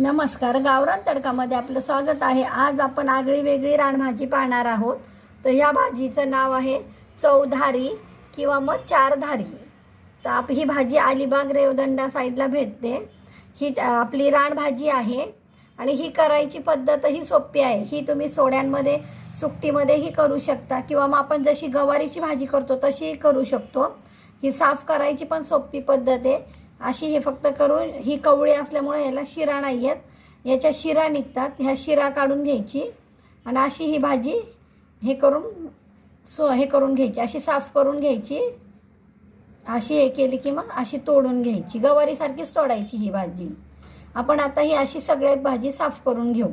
नमस्कार गावरान तडकामध्ये आपलं स्वागत आहे. आज आपण आगळी वेगळी रानभाजी पाहणार आहोत. तर ह्या भाजीचं नाव आहे चौधारी किंवा मग चारधारी. तर आप ही भाजी अलिबाग रेवदंडा साईडला भेटते. ही आपली रानभाजी आहे आणि ही करायची पद्धतही सोपी आहे. ही तुम्ही सोड्यांमध्ये सुकटीमध्येही करू शकता किंवा मग आपण जशी गवारीची भाजी करतो तशीही करू शकतो. ही साफ करायची पण सोपी पद्धत आहे. अशी हे फक्त करून ही कवळी असल्यामुळे याला शिरा नाही आहेत याच्या शिरा निघतात. ह्या शिरा काढून घ्यायची. आणि अशी ही भाजी हे करून सो हे करून घ्यायची. अशी साफ करून घ्यायची. अशी हे केली की मग अशी तोडून घ्यायची. गवारीसारखीच तोडायची ही भाजी. आपण आता ही अशी सगळ्यात भाजी साफ करून घेऊ.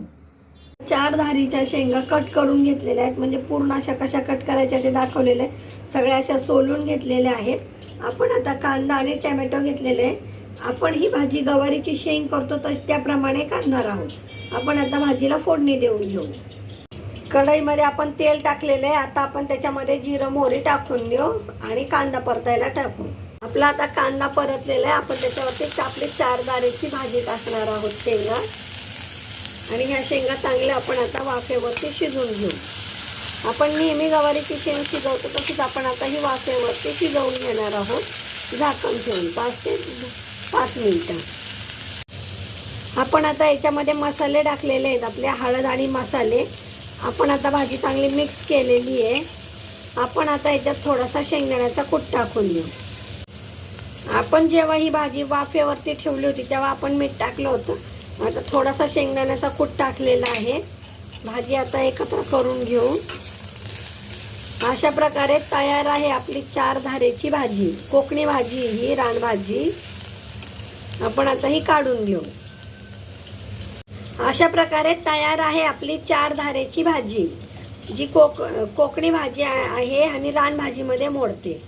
चार धारीच्या शेंगा कट करून घेतलेल्या आहेत. म्हणजे पूर्ण अशा कशा कट करायच्या ते दाखवलेलं आहे. सगळ्या अशा सोलून घेतलेल्या आहेत. आपण आता कांदा आणि टॅमॅटो घेतलेले. आहे आपण ही भाजी गवारीची शेंग करतो तर त्याप्रमाणे काढणार आहोत. आपण आता भाजीला फोडणी देऊन घेऊ. कढईमध्ये आपण तेल टाकलेलं आहे. आता आपण त्याच्यामध्ये जिरं मोहरी टाकून देऊ आणि कांदा परतायला टाकू. आपला आता कांदा परतलेला आहे. आपण त्याच्यावरती आपली चार दारेची भाजी टाकणार आहोत शेंगा आणि ह्या शेंगा चांगल्या आपण आता वाफेवरती शिजवून घेऊ. आपण नेहमी गवारीची शेंग शिजवतो तशीच आपण आता ही वाफेवरती शिजवून घेणार आहोत. झाकण ठेवून पाच ते पाच मिनटं. आपण आता याच्यामध्ये मसाले टाकलेले आहेत आपले हळद आणि मसाले. आपण आता भाजी चांगली मिक्स केलेली आहे. आपण आता याच्यात थोडासा शेंगदाण्याचा कूट टाकून देऊ आपण जेव्हा ही भाजी वाफेवरती ठेवली होती तेव्हा आपण मीठ टाकलं होतं. आता थोडासा शेंगदाण्याचा कूट टाकलेला आहे. भाजी आता एकत्र करून घेऊ. अशा प्रकारे तयार आहे आपली चार धारेची भाजी. कोकणी भाजी ही रानभाजी आपण आता ही काढून घेऊ. अशा प्रकारे तयार आहे आपली चार धारेची भाजी जी कोक कोकणी भाजी आहे आणि रानभाजीमध्ये मोडते.